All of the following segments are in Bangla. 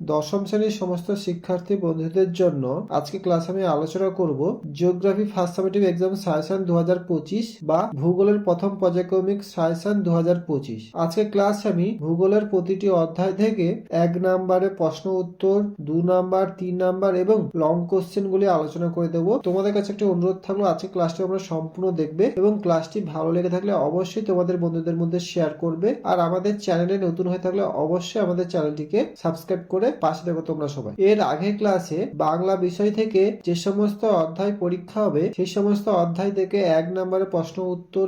দশম শ্রেণির সমস্ত শিক্ষার্থী বন্ধুদের জন্য আজকে ক্লাস আমি আলোচনা করব geography first summative exam suggestion দু হাজার পঁচিশ বা ভূগোলের প্রথম পর্যায়ক্রমিক সাজেশন দু হাজার পঁচিশ। আজকে ক্লাস আমি ভূগোলের প্রতিটি অধ্যায় থেকে এক নাম্বারে প্রশ্ন উত্তর, দু নাম্বার, তিন নাম্বার এবং লং কোশ্চেন গুলি আলোচনা করে দেব। তোমাদের কাছে একটি অনুরোধ থাকল, আজকে ক্লাসটি আমরা সম্পূর্ণ দেখবে এবং ক্লাসটি ভালো লেগে থাকলে অবশ্যই তোমাদের বন্ধুদের মধ্যে শেয়ার করবে। আর আমাদের চ্যানেলে নতুন হয়ে থাকলে অবশ্যই আমাদের চ্যানেলটিকে সাবস্ক্রাইব করে পাশে দেখো তোমরা সবাই। এর আগে ক্লাসে বাংলা বিষয় থেকে যে সমস্ত অধ্যায় পরীক্ষা হবে, সেই সমস্ত অধ্যায় থেকে এক নম্বরে প্রশ্ন, উত্তর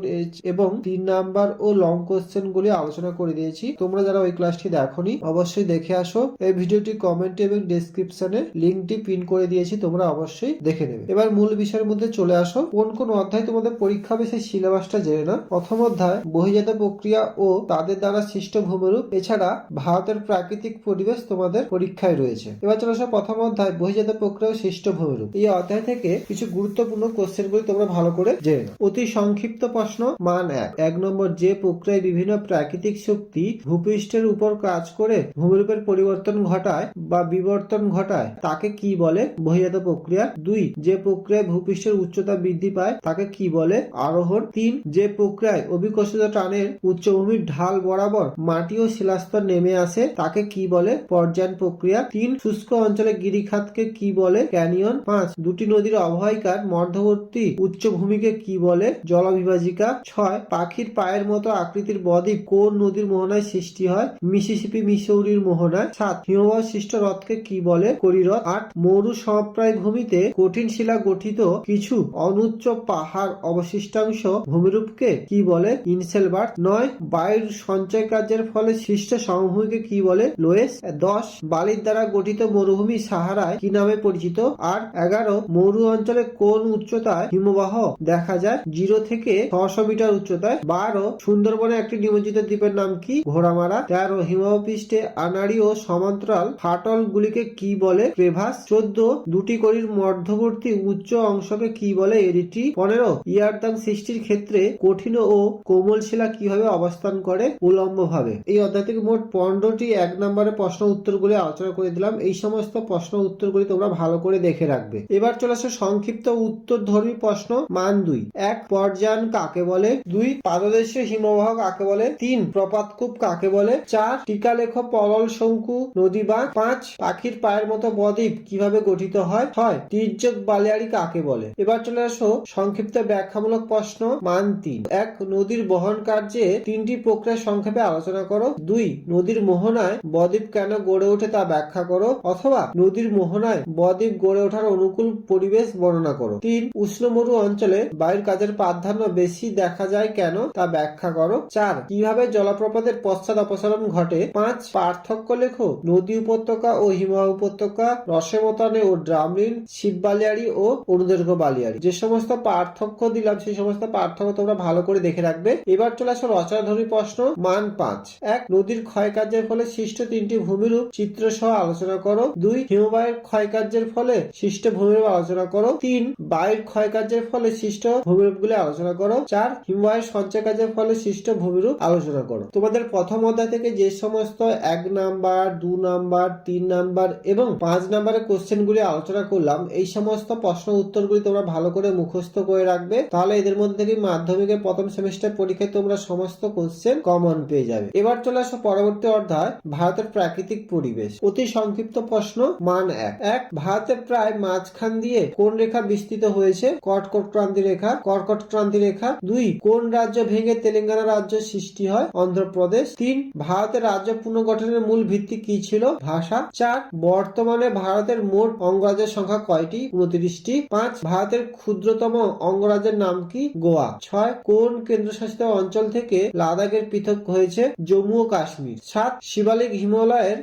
এবং তিন নাম্বার ও লং কোশ্চেন গুলি আলোচনা করে দিয়েছি। তোমরা যারা ওই ক্লাসটি দেখোনি, অবশ্যই দেখে আসো। এই ভিডিওটি কমেন্টে এবং ডেসক্রিপশনে লিঙ্কটি পিন করে দিয়েছি, তোমরা অবশ্যই দেখে নেবে। এবার মূল বিষয়ের মধ্যে চলে আসো। কোন কোন অধ্যায় তোমাদের পরীক্ষা হবে সেই সিলেবাসটা জেনে না প্রথম অধ্যায় বহিজাত প্রক্রিয়া ও তাদের দ্বারা সৃষ্ট ভূমিরূপ। এছাড়া ভারতের প্রাকৃতিক পরিবেশ তোমাদের পরীক্ষায় রয়েছে। এবার চলে আসো প্রথম অধ্যায় বহিজাত প্রক্রিয়া সৃষ্ট ভূমিরূপ এই অধ্যায় থেকে কিছু গুরুত্বপূর্ণ কোশ্চেন গুলি তোমরা ভালো করে জেনে নাও। অতি সংক্ষিপ্ত প্রশ্ন, মান এক। এক নম্বর, যে প্রক্রিয়ায় বিভিন্ন প্রাকৃতিক শক্তি ভূপৃষ্ঠের উপর কাজ করে ভূমিরূপের পরিবর্তন ঘটায় বা বিবর্তন ঘটায়, তাকে কি বলে বহিজাত প্রক্রিয়া? দুই, যে প্রক্রিয়ায় ভূপৃষ্ঠের উচ্চতা বৃদ্ধি পায়, তাকে কি বলে আরোহণ? তিন, যে প্রক্রিয়ায় অভিকর্ষিত টানের উচ্চভূমির ঢাল বরাবর মাটি ও শিলাস্তর নেমে আসে, তাকে কি বলে পর্যায়ন প্রক্রিয়া। তিন, শুষ্ক অঞ্চলে গিরিখাতকে কি বলে? ক্যানিয়ন। পাঁচ, দুটি নদীর অববাহিকার মধ্যবর্তী উচ্চভূমিকে কি বলে? জলবিভাজিকা। ছয়, পাখির পায়ের মতো আকৃতির বদ্বীপ কোন নদীর মোহনায় সৃষ্টি হয়? মিসিসিপি মিসৌরির মোহনায়। সাত হিমবাহ সৃষ্ট হ্রদকে কি বলে? করিরথ আট, মরু সমপ্রায় ভূমিতে কঠিন শিলা গঠিত কিছু অনুচ্চ পাহাড় অবশিষ্টাংশ ভূমিরূপকে কি বলে? ইনসেলবার নয়, বায়ুর সঞ্চয় কার্যের ফলে সৃষ্ট সমভূমিকে কি বলে? লোয়েস। দশ বালির দ্বারা গঠিত মরুভূমি সাহারায় কি নামে পরিচিত? আর এগারো, মরু অঞ্চলে কোন উচ্চতায় হিমবাহ দেখা যায়? জিরো থেকে ছশো মিটার উচ্চতায়। বারো, সুন্দরবনে একটি নিমজ্জিত দ্বীপের নাম কি? ঘোড়ামারা। তেরো, হিমবাহ পৃষ্ঠে আনাড়ি ও সমান্তরাল ফাটল গুলিকে কি বলে? ক্রেভাস। চোদ্দ, দুটি কড়ির মধ্যবর্তী উচ্চ অংশকে কি বলে? এরিটি। পনেরো, ইয়ারদাং সৃষ্টির ক্ষেত্রে কঠিন ও কোমল শিলা কীভাবে অবস্থান করে? উলম্ব ভাবে এই অধ্যায় থেকে মোট পনেরোটি এক নম্বরে প্রশ্ন উত্তরগুলি আলোচনা করে দিলাম। এই সমস্ত প্রশ্ন উত্তরগুলি তোমরা ভালো করে দেখে রাখবে। এবার চলে আসে সংক্ষিপ্ত উত্তর ধর্মী প্রশ্ন মান দুই। এক পর্যায়ন কাকে বলে? দুই, পাদদেশীয় হিমবাহ কাকে বলে? তিন, প্রপাতকূপ কাকে বলে? চার, টিকালেখ পলল শঙ্কু নদী বাঁধ। পাঁচ, পাখির পায়ের মতো বদ্বীপ কীভাবে গঠিত হয়? ছয়, তির্যক বালিয়াড়ি কাকে বলে? এবার চলে আসো সংক্ষিপ্ত ব্যাখ্যামূলক প্রশ্ন মান তিন। এক, নদীর বহন কার্যে তিনটি প্রক্রিয়া সংক্ষেপে আলোচনা করো। দুই, নদীর মোহনায় বদ্বীপ কেন গড়ে ওঠে? তা ব্যাখ্যা করো অথবা নদীর মোহনায় বদ্বীপ গড়ে ওঠার অনুকূল পরিবেশ বর্ণনা করো। তিন, উষ্ণমরু অঞ্চলে বায়ুর কাজের প্রাধান্য বেশি দেখা যায় কেন তা ব্যাখ্যা করো। চার, কীভাবে জলপ্রপাতের পশ্চাৎ অপসারণ ঘটে। পাঁচ, পার্থক্য লেখো। নদী উপত্যকা ও হিমবাহ উপত্যকা, রসেমতানে ও ড্রামলিন শিব বালিয়ারি ও অনুদৈর্ঘ্য বালিয়ারি। যে সমস্ত পার্থক্য দিলাম, সেই সমস্ত পার্থক্য তোমরা ভালো করে দেখে রাখবে। এবার চলে আসো রচনাধর্মী প্রশ্ন, মান পাঁচ। এক, নদীর ক্ষয় ক্ষয়কার্যের ফলে সৃষ্ট তিনটি ভূমিরূপ, চিত্র সহ আলোচনা করো। দুই, হিমবাহের ক্ষয়কার্যের ফলে সৃষ্ট ভূমিরূপ আলোচনা করো। তিন, বায়ুর ক্ষয়কার্যের ফলে সৃষ্ট ভূমিরূপগুলি আলোচনা করো। চার, হিমবাহের সঞ্চয় কার্যের ফলে সৃষ্ট ভূমিরূপ আলোচনা করো। তোমাদের প্রথম অধ্যায় থেকে যে সমস্ত এক নাম্বার, দু নাম্বার, তিন নাম্বার এবং পাঁচ নাম্বারের কোশ্চেন গুলি আলোচনা করলাম, এই সমস্ত প্রশ্ন উত্তরগুলি তোমরা ভালো করে মুখস্থ করে রাখবে। তাহলে এদের মধ্যে থেকে মাধ্যমিকের প্রথম সেমিস্টার পরীক্ষায় তোমরা সমস্ত কোশ্চেন কমন পেয়ে যাবে। এবার চলে আসো পরবর্তী অধ্যায়, ভারতের প্রাকৃতিক পরিবেশ। অতি সংক্ষিপ্ত প্রশ্ন, মান এক। এক, ভারতের প্রায় মাঝখান দিয়ে কোন রেখা বিস্তৃত হয়েছে? কর্কট ক্রান্তি রেখা, কর্কট ক্রান্তি রেখা। দুই, কোন রাজ্য ভেঙে তেলেঙ্গানা রাজ্য সৃষ্টি হয়? অন্ধ্রপ্রদেশ। তিন, ভারতের রাজ্য পুনর্গঠনের মূল ভিত্তি কি ছিল? ভাষা। চার, বর্তমানে ভারতের মোট অঙ্গরাজ্যের সংখ্যা কয়টি? উনত্রিশটি। পাঁচ, ভারতের ক্ষুদ্রতম অঙ্গরাজ্যের নাম কি? গোয়া। ছয়, কোন কেন্দ্রশাসিত অঞ্চল থেকে লাদাখের পৃথক হয়েছে? জম্মু ও কাশ্মীর। সাত, শিবালিক হিমালয়ের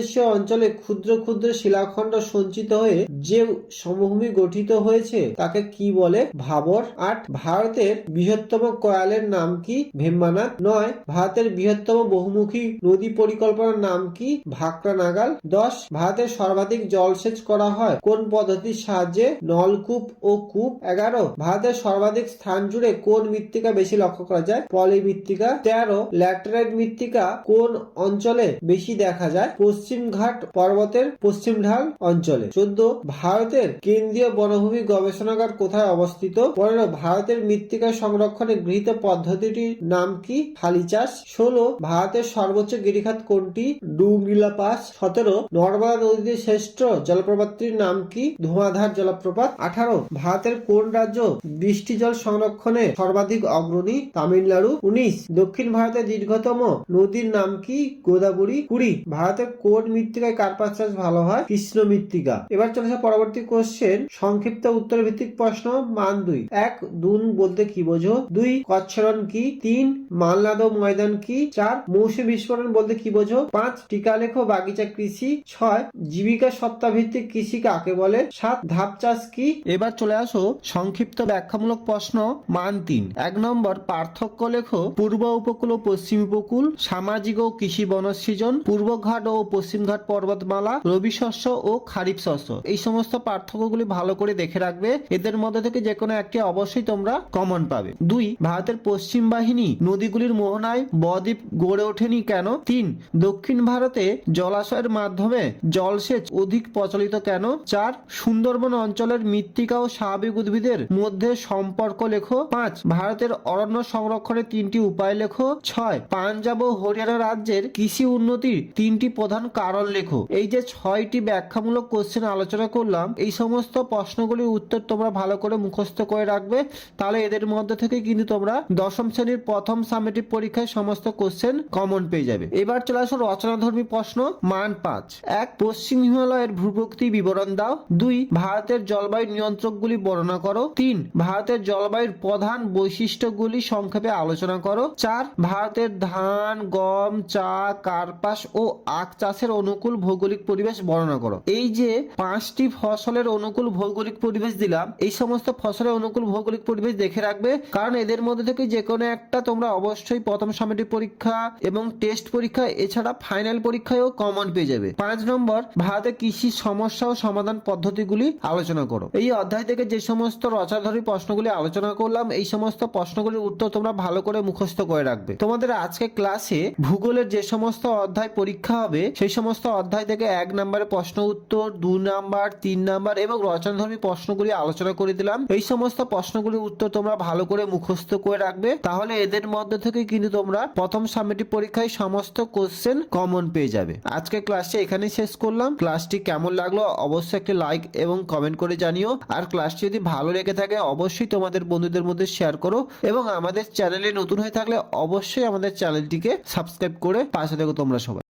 পাদদেশীয় অঞ্চলে ক্ষুদ্র ক্ষুদ্র শিলাখণ্ড সঞ্চিত হয়ে যে সমভূমি গঠিত হয়েছে, তাকে কি বলে? ভাবর আট, ভারতের বৃহত্তম কয়ালের নাম কি? ভেম্বানাথ নয়, ভারতের বৃহত্তম বহুমুখী নদী পরিকল্পনার নাম কি? ভাকরা নাগাল দশ, ভারতের সর্বাধিক জলসেচ করা হয় কোন পদ্ধতির সাহায্যে? নলকূপ ও কূপ এগারো, ভারতের সর্বাধিক স্থান জুড়ে কোন মৃত্তিকা বেশি লক্ষ্য করা যায়? পলি মৃত্তিকা তেরো, ল্যাটেরাইট মৃত্তিকা কোন অঞ্চলে বেশি দেখা যায়? পশ্চিম পশ্চিম ঘাট পর্বতের পশ্চিম ঢাল অঞ্চলে। চোদ্দ, ভারতের কেন্দ্রীয় বনভূমি গবেষণাগার কোথায় অবস্থিত? পনেরো, ভারতের মৃত্তিকা সংরক্ষণে গৃহীত পদ্ধতিটির নাম কি? ফালি চাষ। ষোলো, ভারতের সর্বোচ্চ গিরিখাত কোনটি? ডুংরিলা পাস সতেরো, নর্মদা নদীতে শ্রেষ্ঠ জলপ্রপাতটির নাম কি? ধোঁয়াধার জলপ্রপাত। আঠারো, ভারতের কোন রাজ্য বৃষ্টি জল সংরক্ষণে সর্বাধিক অগ্রণী? তামিলনাড়ু। উনিশ, দক্ষিণ ভারতের দীর্ঘতম নদীর নাম কি? গোদাবরী। কুড়ি, ভারতের কোন মৃত্তিকায় কার্পাস চাষ ভালো হয়? কৃষ্ণ মৃত্তিকা। এবার চলেছে পরবর্তী কোশ্চেন সংক্ষিপ্ত উত্তর ভিত্তিক প্রশ্ন, মান দুই। এক, দুন বলতে কি বোঝো? দুই, কচ্ছরণ কি? তিন, মালনাদ ময়দান কি? চার মৌসুমী বিস্ফোরণ বলতে কি বোঝো? পাঁচ টিকা লেখো বাগিচা কৃষি? ছয়, জীবিকা সত্তা ভিত্তিক কৃষি কাকে বলে? সাত, ধাপ চাষ কি? এবার চলে আসো সংক্ষিপ্ত ব্যাখ্যামূলক প্রশ্ন, মান তিন। এক নম্বর, পার্থক্য লেখো পূর্ব উপকূল ও পশ্চিম উপকূল, সামাজিক ও কৃষি বনসৃজন পূর্বঘাট ও পশ্চিমঘাট পর্বতমালা, রবি শস্য ও খারিফ শস্য। এই সমস্ত পার্থক্যগুলি ভালো করে দেখে রাখবে। এদের মধ্যে থেকে যে কোনো একটি অবশ্যই তোমরা কমন পাবে। দুই, ভারতের পশ্চিম বাহিনী নদীগুলির মোহনায় বদ্বীপ গড়ে ওঠেনি কেন? তিন, দক্ষিণ ভারতে জলাশয়ের মাধ্যমে জলসেচ অধিক প্রচলিত কেন? চার, সুন্দরবন অঞ্চলের মৃত্তিকা ও স্বাভাবিক উদ্ভিদের মধ্যে সম্পর্ক লেখো। পাঁচ, ভারতের অরণ্য সংরক্ষণের তিনটি উপায় লেখো। ছয়, পাঞ্জাব ও হরিয়ানা রাজ্যের কৃষি উন্নতির তিনটি প্রধান কারণ লেখো। এই যে ছয়টি ব্যাখ্যামূলক কোশ্চেন আলোচনা করলাম, এই সমস্ত প্রশ্নগুলির উত্তর তোমরা ভালো করে মুখস্থ করে রাখবে। তাহলে এদের মধ্যে থেকে কিন্তু তোমরা দশম শ্রেণির প্রথম সামেটিভ পরীক্ষায় সমস্ত কোশ্চেন কমন পেয়ে যাবে। এবার চলে আসো রচনাধর্মী প্রশ্ন, মান পাঁচ। এক, পশ্চিম হিমালয়ের ভূপ্রকৃতি বিবরণ দাও। দুই, ভারতের জলবায়ু নিয়ন্ত্রকগুলি বর্ণনা করো। তিন, ভারতের জলবায়ুর প্রধান বৈশিষ্ট্যগুলি সংক্ষেপে আলোচনা করো। চার, ভারতের ধান, গম, চা, কার্পাস ও আখ চাষের অনুকূল ভৌগোলিক পরিবেশ বর্ণনা করো। এই যে পাঁচটি ফসলের অনুকূল ভৌগোলিক পরিবেশ দিলাম, এই সমস্ত ফসলের অনুকূল ভৌগোলিক পরিবেশ দেখে রাখবে, কারণ এদের মধ্যে থেকে যে কোনো একটা তোমরা অবশ্যই প্রথম সামেটিক পরীক্ষা এবং টেস্ট পরীক্ষা, এছাড়া ফাইনাল পরীক্ষায়ও কমন পেয়ে যাবে। পাঁচ নম্বর, ভারতে কৃষির সমস্যা ও সমাধান পদ্ধতিগুলি আলোচনা করো। এই অধ্যায় থেকে যে সমস্ত রচাধরী প্রশ্নগুলি আলোচনা করলাম, এই সমস্ত প্রশ্নগুলির উত্তর তোমরা ভালো করে মুখস্থ করে রাখবে। তোমাদের আজকে ক্লাসে ভূগোলের যে সমস্ত অধ্যায় পরীক্ষা হবে, সেই সমস্ত অধ্যায় থেকে এক নম্বরে প্রশ্ন উত্তর, দু নাম্বার, তিন নাম্বার এবং রচনাধর্মী প্রশ্নগুলি আলোচনা করে দিলাম। এই সমস্ত প্রশ্নগুলির উত্তর তোমরা ভালো করে মুখস্থ করে রাখবে। তাহলে এদের মধ্যে থেকে কিন্তু তোমরা প্রথম সামেটিক পরীক্ষায় সমস্ত কোশ্চেন কমন পেয়ে যাবে। আজকে ক্লাসটি এখানে শেষ করলাম। ক্লাসটি কেমন লাগল অবশ্যই একটি লাইক এবং কমেন্ট করে জানিও। আর ক্লাসটি যদি ভালো লেগে থাকে, অবশ্যই তোমাদের বন্ধুদের মধ্যে শেয়ার করো এবং আমাদের চ্যানেলে নতুন হয়ে থাকলে অবশ্যই আমাদের চ্যানেলটিকে সাবস্ক্রাইব করে পাশে দেখো তোমরা সবাই।